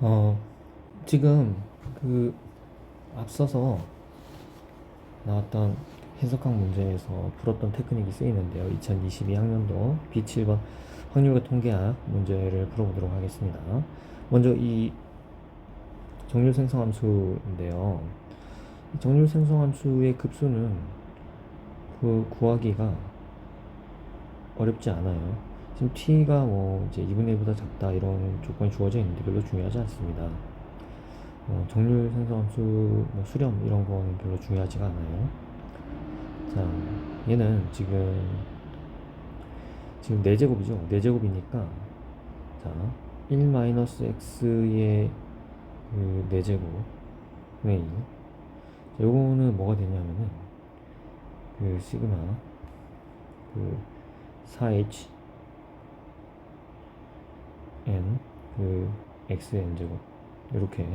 어, 지금 그 앞서서 나왔던 해석학 문제에서 풀었던 테크닉이 쓰이는데요. 2022학년도 B7번 확률과 통계학 문제를 풀어보도록 하겠습니다. 먼저 이 정률 생성함수인데요. 이 정률 생성함수의 급수는 그 구하기가 어렵지 않아요. 지금 t가 뭐 이제 2분의 1보다 작다 이런 조건이 주어져 있는데 별로 중요하지 않습니다. 어, 정률 생성함수, 뭐 수렴 이런 거는 별로 중요하지가 않아요. 자, 얘는 지금 지금 4제곱이죠. 4제곱이니까 자, 1-x의 그 4제곱 분의 1 자, 요거는 뭐가 되냐면은 그 시그마 그 4h n 그 x n 제곱 이렇게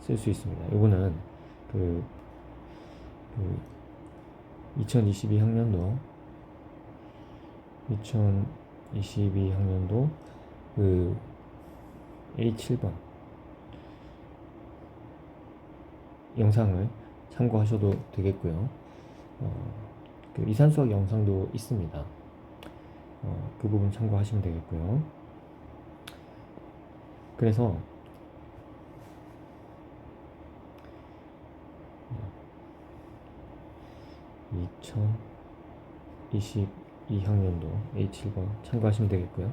쓸 수 있습니다. 요거는 그, 그 2022학년도 2022학년도 그 A7번 영상을 참고하셔도 되겠고요. 어, 그 이산수학 영상도 있습니다. 어, 그 부분 참고하시면 되겠고요. 그래서 2022학년도 A7번 참고하시면 되겠고요.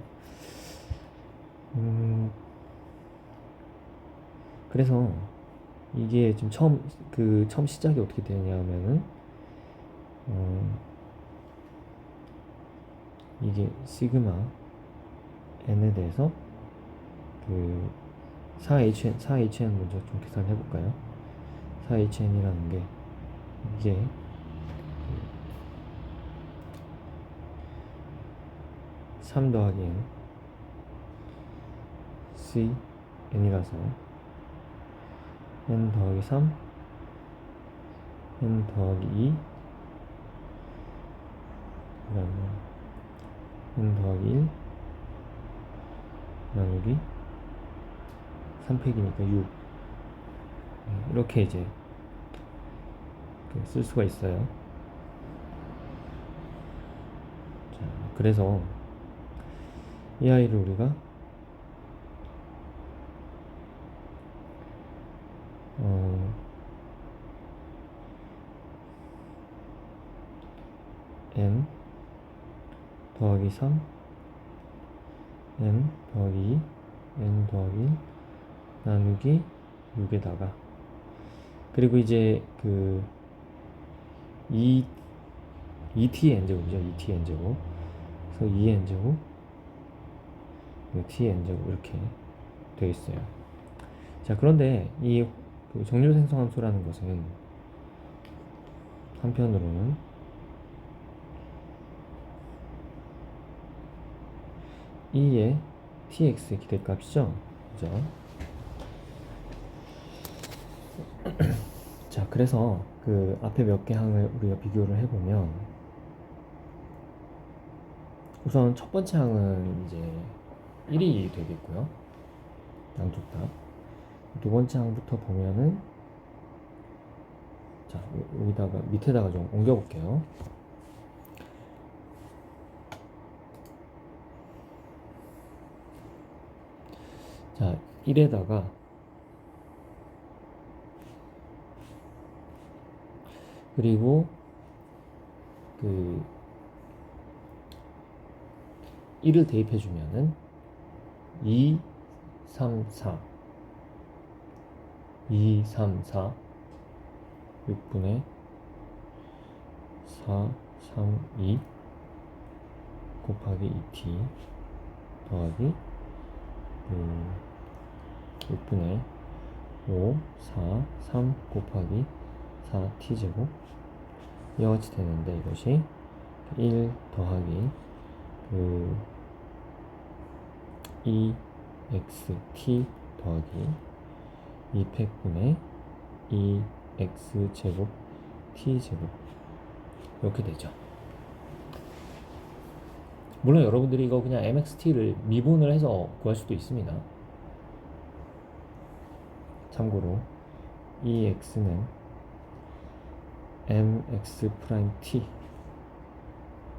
음, 그래서 이게 지금 처음 그 처음 시작이 어떻게 되냐면은 어, 이게 시그마 n에 대해서 그 4HN 4HN 먼저 좀 계산해 볼까요? 4HN이라는 게 이게 3 더하기 n c n이라서 n 더하기 3 n 더하기 2 그다음에 n 더하기 1 나누기 3팩이니까 6 이렇게 이제 그쓸 수가 있어요. 자 그래서 이 아이를 우리가 어, n 더하기 3 n 더하기 2 n 더하기 1 나누기 6에다가. 그리고 이제 그 2 2t n제곱이죠? 2t n제곱. 그래서 2 n제곱 t n제곱 이렇게 되어 있어요. 자 그런데 이그 정률 생성함수라는 것은 한편으로는 이의 tx 기대값이죠? 그죠 자 그래서 그 앞에 몇 개 항을 우리가 비교를 해보면 우선 첫 번째 항은 이제 1이 되겠고요. 양쪽 다 두 번째 항부터 보면은 자 여기다가 밑에다가 좀 옮겨 볼게요. 자 1에다가 그리고 그 1을 대입해 주면은 2, 3, 4 2, 3, 4 6분의 4, 3, 2 곱하기 2t 더하기 음, 6분의 5, 4, 3 곱하기 4t제곱 이와 같이 되는데 이것이 1 더하기 그 2xt 더하기 2팩분의 2x제곱 t제곱 이렇게 되죠. 물론 여러분들이 이거 그냥 mxt를 미분을 해서 구할 수도 있습니다. 참고로 이 x는 mx 프라임 t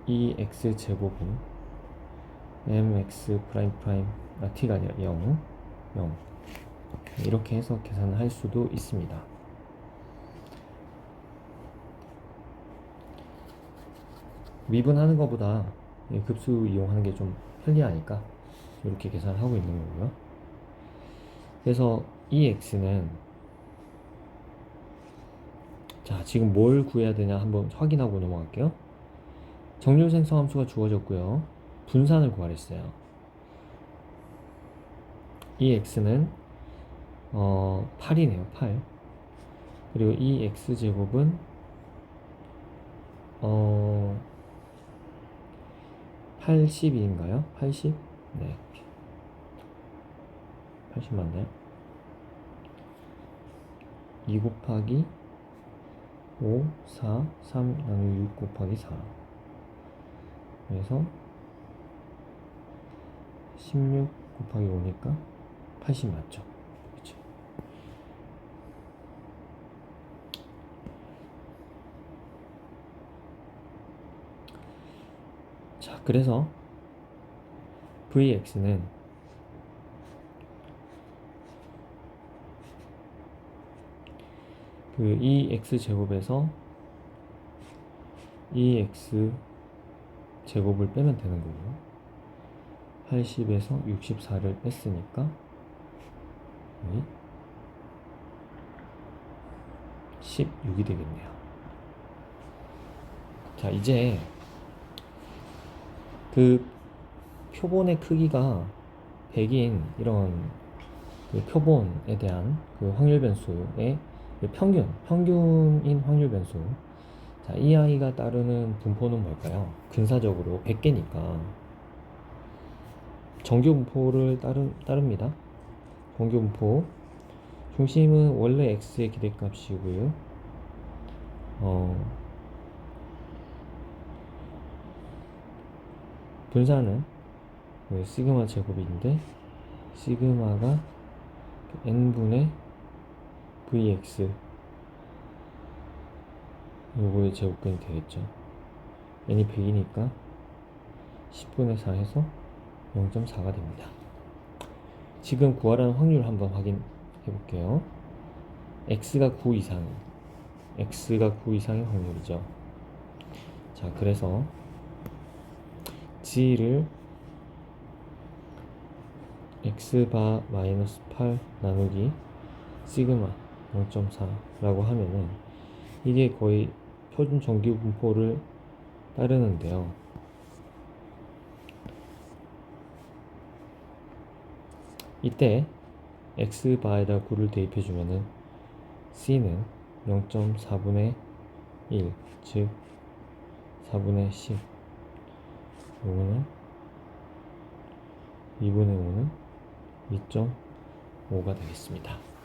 이 x 제곱은 mx 프라임 프라임 아 t가 아니라 0 0 이렇게 해서 계산을 할 수도 있습니다. 미분하는 것보다 이 급수 이용하는 게 좀 편리하니까 이렇게 계산을 하고 있는 거고요. 그래서 이 x는 자 지금 뭘 구해야 되냐 한번 확인하고 넘어갈게요. 정률 생성 함수가 주어졌고요. 분산을 구하랬어요. 이 x는 어 8이네요. 8. 그리고 이 x 제곱은 어 80인가요? 80? 네. 80 맞나요? 2 곱하기 5, 4, 3 나누기 6 곱하기 4 그래서 16 곱하기 5니까 80 맞죠? 그쵸? 자, 그래서 Vx는 그 2x 제곱에서 2x 제곱을 빼면 되는 거고요. 80에서 64를 뺐으니까 여기 16이 되겠네요. 자, 이제 그 표본의 크기가 100인 이런 그 표본에 대한 그 확률 변수의 그 평균, 평균인 확률 변수. 자, 이 아이가 따르는 분포는 뭘까요? 근사적으로 100개니까 정규 분포를 따르, 따릅니다. 정규 분포. 중심은 원래 x의 기대값이고요. 어, 분산은 그 시그마 제곱인데 시그마가 n분의 vx 요거의 제곱근이 되겠죠? N이 100이니까 10분의 4 해서 0.4가 됩니다. 지금 구하라는 확률 한번 확인해 볼게요. X가 9 이상 x가 9 이상의 확률이죠. 자 그래서 g를 x바 마이너스 8 나누기 시그마 0.4라고 하면은 이게 거의 표준 정규 분포를 따르는데요. 이때 x바에다 9를 대입해 주면은 c는 0.4분의 1, 즉 4분의 10 요거는 2분의 5는 2.5가 되겠습니다.